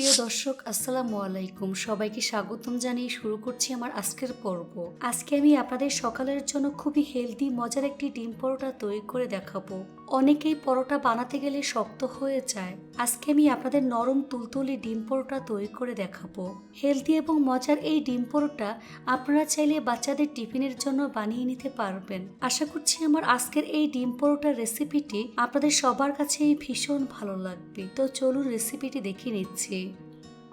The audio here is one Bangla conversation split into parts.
প্রিয় দর্শক, আসসালামু আলাইকুম। সবাইকে স্বাগতম জানিয়ে শুরু করছি আমার আজকের পর্ব। আজকে আমি আপনাদের সকালের জন্য খুবই হেলদি মজার একটি ডিম পরোটা তৈরি করে দেখাবো। অনেকেই পরোটা বানাতে গেলে শক্ত হয়ে যায়। আজকে আমি আপনাদের নরম তুলতুলি ডিম পরোটা তৈরি করে দেখাবো। হেলদি এবং মজার এই ডিম পরোটা আপনারা চাইলে বাচ্চাদের টিফিনের জন্য বানিয়ে নিতে পারবেন। আশা করছি আমার আজকের এই ডিম পরোটার রেসিপিটি আপনাদের সবার কাছেই ভীষণ ভালো লাগবে। তো চলুন রেসিপিটি দেখে নিচ্ছি।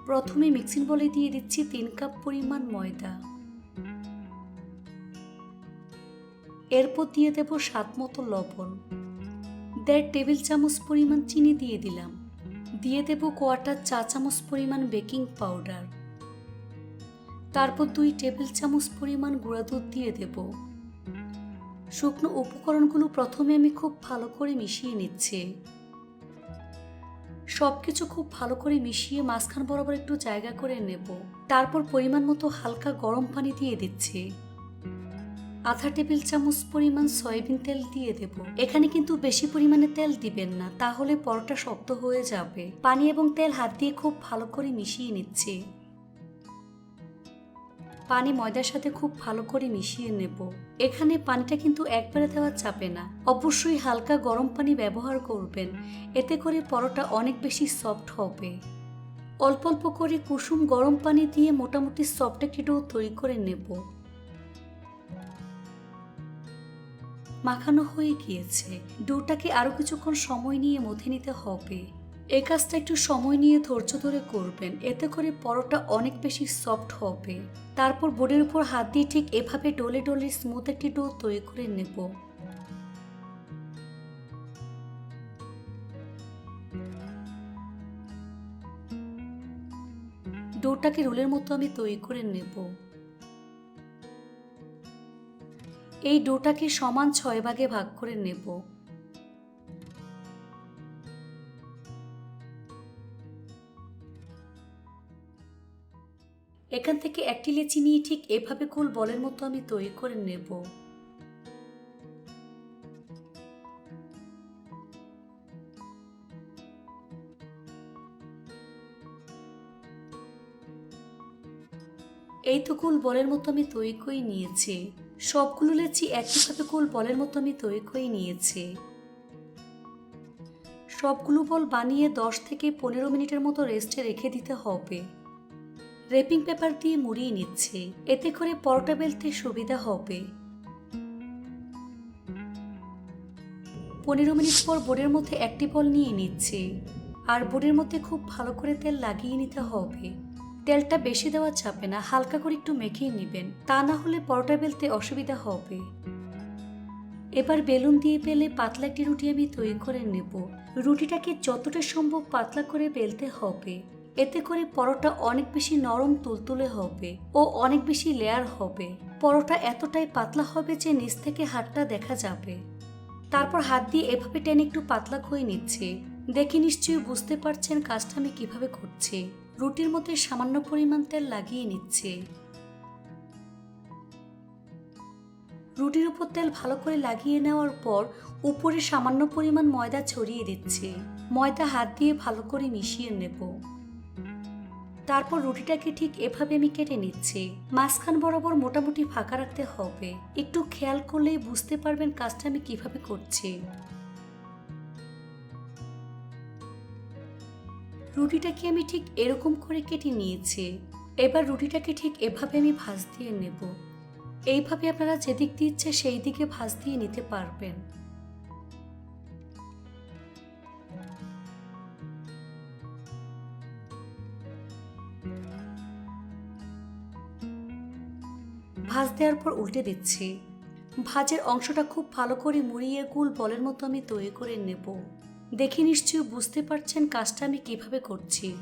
প্রথমে মিক্সিং বলে দিয়ে দিচ্ছি তিন কাপ পরিমাণ ময়দা। এরপর দিয়ে দেব স্বাদ মতো লবণ। দেড় টেবিল চামচ পরিমাণ চিনি দিয়ে দিলাম। দিয়ে দেব কোয়াটার চা চামচ পরিমাণ বেকিং পাউডার। তারপর দুই টেবিল চামচ পরিমাণ গুঁড়া দুধ দিয়ে দেব। শুকনো উপকরণগুলো প্রথমে আমি খুব ভালো করে মিশিয়ে নিচ্ছি। সব কিছু খুব ভালো করে মিশিয়ে মাঝখান বরাবর একটু জায়গা করে নেব। তারপর পরিমাণ মতো হালকা গরম পানি দিয়ে দিচ্ছি। আধা টেবিল চামচ পরিমাণ সয়াবিন তেল দিয়ে দেব। এখানে কিন্তু বেশি পরিমাণে তেল দিবেন না, তাহলে পরোটা শক্ত হয়ে যাবে। পানি এবং তেল হাত দিয়ে খুব ভালো করে মিশিয়ে নিচ্ছি। পানি ময়দার সাথে খুব ভালো করে মিশিয়ে নেব। এখানে পানিটা কিন্তু একবারে দেওয়া চাপে না। অবশ্যই হালকা গরম পানি ব্যবহার করবেন, এতে করে পরোটা অনেক বেশি সফট হবে। অল্প অল্প করে কুসুম গরম পানি দিয়ে মোটামুটি সফট একটি ডো তৈরি করে নেব। মাখানো হয়ে গিয়েছে। ডোটাকে আরও কিছুক্ষণ সময় নিয়ে মথে নিতে হবে। এ কাজটা একটু সময় নিয়ে ধৈর্য ধরে করবেন। এতে করে পরোটা অনেক বেশি সফট হবে। তারপর বোর্ডের উপর হাত দিয়ে ঠিক এভাবে ডলে ডলে স্মুথ একটি ডো তৈরি করে নেব। ডোটাকে রোলের মতো আমি তৈরি করে নেব। এই ডোটাকে সমান ছয় ভাগে ভাগ করে নেব। এখান থেকে একটি লেচি নিয়ে ঠিক এভাবে গোল বলের মতো আমি তৈরি করে নেব। এই তো গোল বলের মতো আমি তৈরি করে নিয়েছি। সবগুলো লেচি একইভাবে গোল বলের মতো আমি তৈরি করে নিয়েছি। সবগুলো বল বানিয়ে দশ থেকে পনেরো মিনিটের মতো রেস্টে রেখে দিতে হবে। রেপিং পেপার দিয়ে মুড়িয়ে নিচ্ছে, এতে করে পরোটা বেলতে সুবিধা হবে। পনেরো মিনিট পর বোর্ডের মধ্যে একটি বল নিয়ে নিচ্ছে, আর বোর্ডের মধ্যে খুব ভালো করে তেল লাগিয়ে নিতে হবে। তেলটা বেশি দেওয়া চাপে না, হালকা করে একটু মেখেই নেবেন। তা না হলে পরোটা বেলতে অসুবিধা হবে। এবার বেলুন দিয়ে বেলে পাতলা একটি রুটি আমি তৈরি করে নেব। রুটিটাকে যতটা সম্ভব পাতলা করে বেলতে হবে। এতে করে পরোটা অনেক বেশি নরম তুলতুলে হবে ও অনেক বেশি লেয়ার হবে। পরোটা এতটাই পাতলা হবে যে নিচ থেকে হাতটা দেখা যাবে। তারপর হাত দিয়ে এভাবে টেনে একটু পাতলা করে নিচ্ছে। দেখে নিশ্চয়ই বুঝতে পারছেন কাজটা আমি কীভাবে করছি। রুটির মধ্যে সামান্য পরিমাণ তেল লাগিয়ে নিচ্ছে। রুটির উপর তেল ভালো করে লাগিয়ে নেওয়ার পর উপরে সামান্য পরিমাণ ময়দা ছড়িয়ে দিচ্ছে। ময়দা হাত দিয়ে ভালো করে মিশিয়ে নেব। তারপর রুটিটাকে ঠিক এভাবে আমি কেটে নিচ্ছি। মাঝখান বরাবর মোটামুটি ফাঁকা রাখতে হবে। একটু খেয়াল করলেই বুঝতে পারবেন কাজটা আমি কীভাবে করছি। রুটিটাকে আমি ঠিক এরকম করে কেটে নিয়েছি? এবার রুটিটাকে ঠিক এভাবে আমি ভাজ দিয়ে নেব। এইভাবে আপনারা যেদিক দিয়ে ইচ্ছে সেই দিকে ভাজ দিয়ে নিতে পারবেন। ভাজ দেওয়ার পর উল্টে দিচ্ছি। ভাজের অংশটা খুব ভালো করে মুড়িয়ে গুল বলের মতো আমি তৈরি করে নেব। দেখে নিশ্চয়ই বুঝতে পারছেন কাজটা আমি কীভাবে করছি।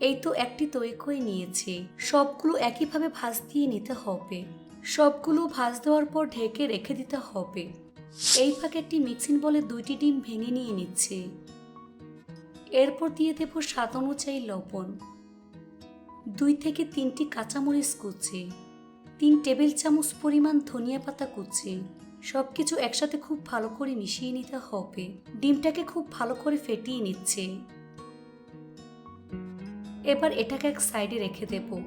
এই তো একটি তৈরি করে নিয়েছি। সবগুলো একইভাবে ভাজ দিয়ে নিতে হবে। সবগুলো ভাজ দেওয়ার পর ঢেকে রেখে দিতে হবে। এই ফাঁকে একটি মিক্সিং বলে দুইটি ডিম ভেঙে নিয়ে নিচ্ছে। এরপর দিয়ে দেব স্বাদ অনুযায়ী লবণ। দুই থেকে তিনটি কাঁচামরিচ কুচি। তিন টেবিল চামচ পরিমাণ ধনিয়া পাতা কুচি। সব কিছু একসাথে খুব ভালো করে মিশিয়ে নিতে হবে। ডিমটাকে খুব ভালো করে ফেটিয়ে নিচ্ছে। এবার এটাকে এক সাইডে রেখে দেব।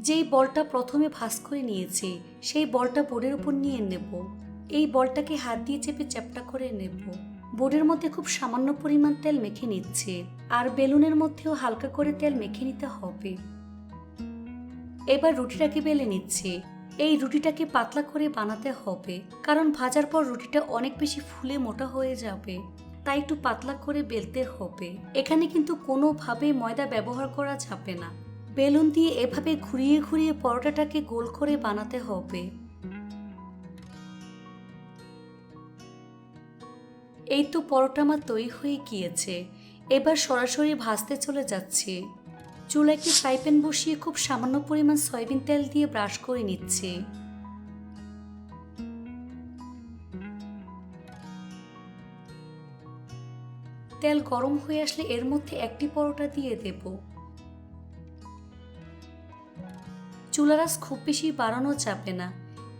যেই বলটা প্রথমে ভাস করে নিয়েছে, সেই বলটা বোর্ডের উপর নিয়ে নেব। এই বলটাকে হাত দিয়ে চেপে চ্যাপটা করে নেব। বোর্ডের মধ্যে খুব সামান্য পরিমাণ তেল মেখে নিচ্ছে। আর বেলুনের মধ্যেও হালকা করে তেল মেখে নিতে হবে। এবার রুটিটাকে বেলে নিচ্ছে। এই রুটিটাকে পাতলা করে বানাতে হবে, কারণ ভাজার পর রুটিটা অনেক বেশি ফুলে মোটা হয়ে যাবে, তাই একটু পাতলা করে বেলতে হবে। এখানে কিন্তু কোনোভাবে ময়দা ব্যবহার করা যাবে না। বেলুন দিয়ে এভাবে ঘুরিয়ে ঘুরিয়ে পরোটাটাকে গোল করে বানাতে হবে। এই তো পরোটা আমার তৈরি হয়ে গিয়েছে। এবার সরাসরি ভাজতে চলে যাচ্ছে। চুলা একটি ফ্রাই প্যান বসিয়ে খুব সামান্য পরিমাণ সয়াবিন তেল দিয়ে ব্রাশ করে নিচ্ছে। তেল গরম হয়ে আসলে এর মধ্যে একটি পরোটা দিয়ে দেব। চুলারাস খুব বেশি বাড়ানো যাবে না।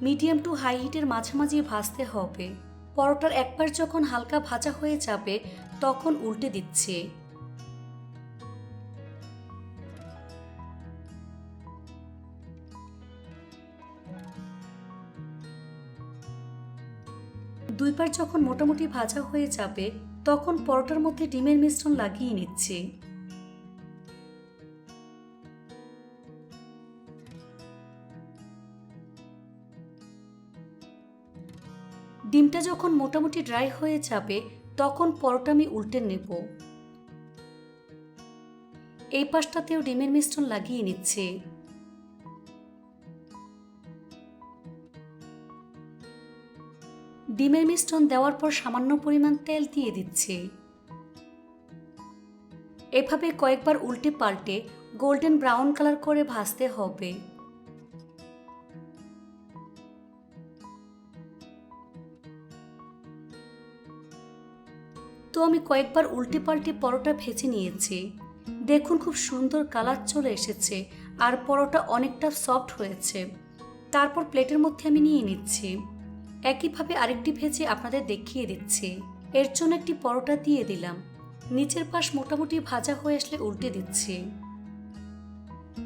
মিডিয়াম টু হাই হিটের মাঝামাঝি ভাজতে হবে। পরোটার একবার যখন হালকা ভাজা হয়ে যাবে, তখন উল্টে দিচ্ছে। দুইবার যখন মোটামুটি ভাজা হয়ে যাবে, তখন পরোটার মধ্যে ডিমের মিশ্রণ লাগিয়ে নিচ্ছে। ডিমটা যখন মোটামুটি ড্রাই হয়ে যাবে, তখন পরোটা আমি উল্টে নেব। এই পাশটাতেও ডিমের মিশ্রণ লাগিয়ে নিচ্ছে। ডিমের মিশ্রণ দেওয়ার পর সামান্য পরিমাণ তেল দিয়ে দিচ্ছে। এভাবে কয়েকবার উল্টে পাল্টে গোল্ডেন ব্রাউন কালার করে ভাজতে হবে। তো আমি কয়েকবার উল্টে পাল্টে পরোটা ভেজে নিয়েছি। দেখুন খুব সুন্দর কালার চলে এসেছে আর পরোটা অনেকটা সফট হয়েছে। তারপর প্লেটের মধ্যে আমি নিয়ে নিচ্ছি। একইভাবে আরেকটি ভেজে আপনাদের দেখিয়ে দিচ্ছি। এর জন্য একটি পরোটা দিয়ে দিলাম। নিচের পাশ মোটামুটি ভাজা হয়ে আসলে উল্টে দিচ্ছি।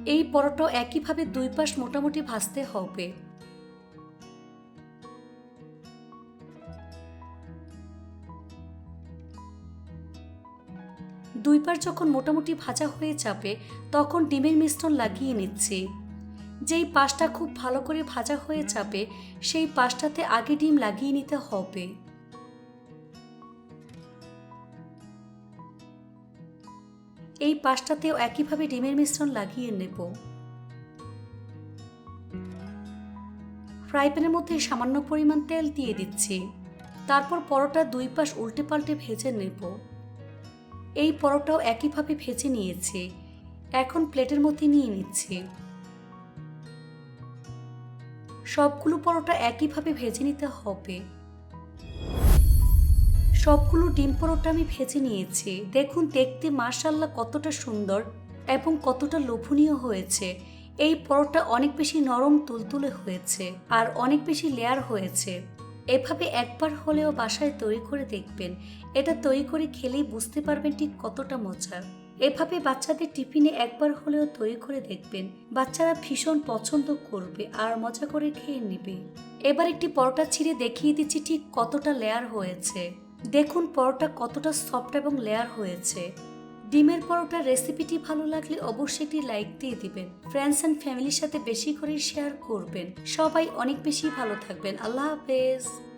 এই পরোটা একইভাবে দুই পাশ মোটামুটি ভাজতে হবে। দুইবার যখন মোটামুটি ভাজা হয়ে যাবে, তখন ডিমের মিশ্রণ লাগিয়ে নিচ্ছি। যেই পাশটা খুব ভালো করে ভাজা হয়ে যাবে, সেই পাশটাতে আগে ডিম লাগিয়ে নিতে হবে। এই পাশটাতেও একইভাবে ডিমের মিশ্রণ লাগিয়ে নেব। ফ্রাই প্যানের মধ্যে সামান্য পরিমাণ তেল দিয়ে দিচ্ছি। তারপর পরোটা দুই পাশ উল্টে পাল্টে ভেজে নেব। এই পরোটাও একইভাবে ভেজে নিয়েছি। এখন প্লেটের মধ্যে নিয়ে নিচ্ছি। সবগুলো পরোটা একইভাবে ভেজে নিতে হবে। সবগুলো ডিম পরোটা আমি ভেজে নিয়েছি। দেখুন, দেখতে মার্শাল্লাহ কতটা সুন্দর এবং কতটা লোভনীয় হয়েছে। এই পরোটা অনেক বেশি নরম, তুলতুলে হয়েছে আর অনেক বেশি লেয়ার হয়েছে। এভাবে একবার হলেও বাসায় তৈরি করে দেখবেন। এটা তৈরি করে খেলেই বুঝতে পারবেন ঠিক কতটা মজার। এভাবে বাচ্চাদের টিফিনে একবার হলেও তৈরি করে দেখবেন। বাচ্চারা ভীষণ পছন্দ করবে আর মজা করে খেয়ে নেবে। এবার একটি পরোটা ছিঁড়ে দেখিয়ে দিচ্ছি ঠিক কতটা লেয়ার হয়েছে। দেখুন পরোটা কতটা সফট এবং লেয়ার হয়েছে। ডিমের পরোটার রেসিপিটি ভালো লাগলে অবশ্যই একটি লাইক দিয়ে দিবেন। ফ্রেন্ডস অ্যান্ড ফ্যামিলির সাথে বেশি করে শেয়ার করবেন। সবাই অনেক বেশি ভালো থাকবেন। আল্লাহ হাফেজ।